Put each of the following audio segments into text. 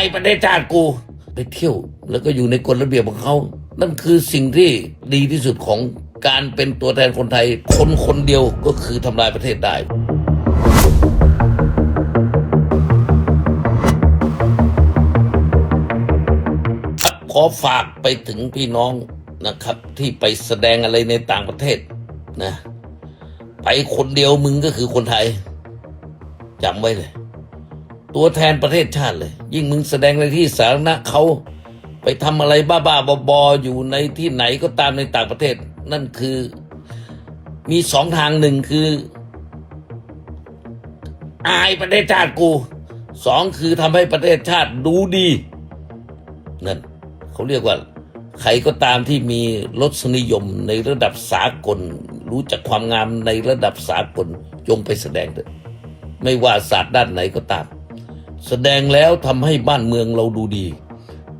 ายประเทศชาติกู ไปเที่ยว แล้วก็อยู่ในกฎระเบียบของเขานั่นคือสิ่งที่ดีที่สุดของการเป็นตัวแทนคนไทย คนคนเดียวก็คือทำลายประเทศได้ขอฝากไปถึงพี่น้องนะครับ ที่ไปแสดงอะไรในต่างประเทศนะ ไปคนเดียวมึงก็คือคนไทยจำไว้เลย ตัวแทนประเทศชาติเลย ยิ่งมึงแสดงในที่สาธารณะเขาไปทำอะไรบ้าๆบอๆอยู่ในที่ไหนก็ตามในต่างประเทศ นั่นคือมีสองทางหนึ่งคือ อายประเทศชาติกูสองคือทำให้ประเทศชาติดูดีนั่นเขาเรียกว่า ใครก็ตามที่มีรสนิยมในระดับสากล รู้จักความงามในระดับสากลจงไปแสดงเถอะไม่ว่าศาสตร์ด้านไหนก็ตาม แสดงแล้วทำให้บ้านเมืองเราดูดี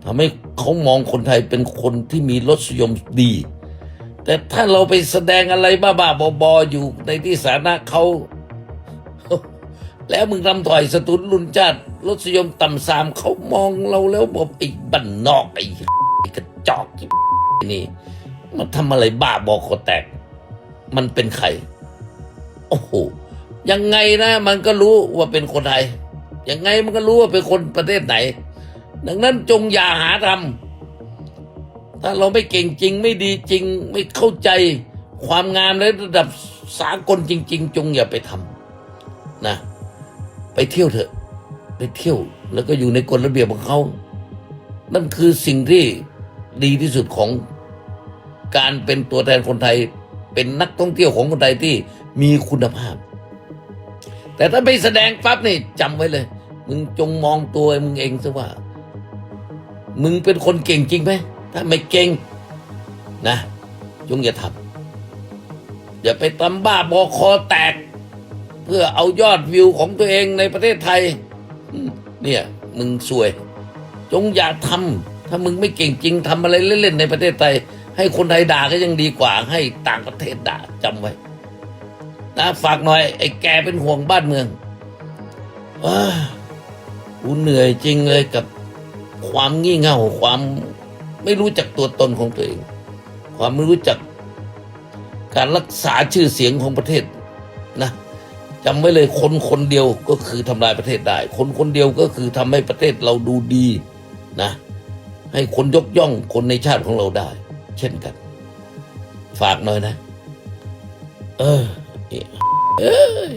ทำให้เขามองคนไทยเป็นคนที่มีรสนิยมดี แต่ถ้าเราไปแสดงอะไรบ้าๆบอๆอยู่ในที่สาธารณะเขาแล้วมึงทำถอยสตุนรุนจัดรสนิยมต่ำสามเขามองเราแล้วบอกไอ้บันนอกไอ้ไอ้กระจอกนี่มันทำอะไรบ้าบอกคอแตก มันเป็นใคร โอ้โหยังไงนะ มันก็รู้ว่าเป็นคนไทย ยังไงมันก็รู้ว่าเป็นคนประเทศไหน ดังนั้นจงอย่าหาทำถ้าเราไม่เก่งจริงไม่ดีจริง ไม่เข้าใจความงามในระดับสากลจริง ๆ จงอย่าไปทำนะ ไปเที่ยวเถอะ ไปเที่ยว แล้วก็อยู่ในกฎระเบียบของเขา นั่นคือสิ่งที่ดีที่สุดของการเป็นตัวแทนคนไทย เป็นนักท่องเที่ยวของคนไทยที่มีคุณภาพ แต่ถ้าไปแสดงปั๊บนี่จำไว้เลย มึงจงมองตัวมึงเองซะว่า มึงเป็นคนเก่งจริงไหมถ้าไม่เก่งนะจงอย่าทำอย่าไปตำบ้าบอคอแตก เพื่อเอายอดวิวของตัวเองในประเทศไทย เนี่ย มึงซวย จงอย่าทำถ้ามึงไม่เก่งจริงทำอะไรเล่นๆในประเทศไทย ให้คนไทยด่าก็ยังดีกว่า ให้ต่างประเทศด่าจำไว้ นะฝากหน่อย ไอ้แกเป็นห่วงบ้านเมืองว้ากูเหนื่อยจริงเลยกับความงี่เง่าความไม่รู้จักตัวตนของตัวเอง ความไม่รู้จักการรักษาชื่อเสียงของประเทศนะจำไว้เลยคนคนเดียวก็คือทำลายประเทศได้ คนคนเดียวก็คือทำให้ประเทศเราดูดีนะ ให้คนยกย่องคนในชาติของเราได้ เช่นกัน ฝากหน่อยนะ เออ เอ้ย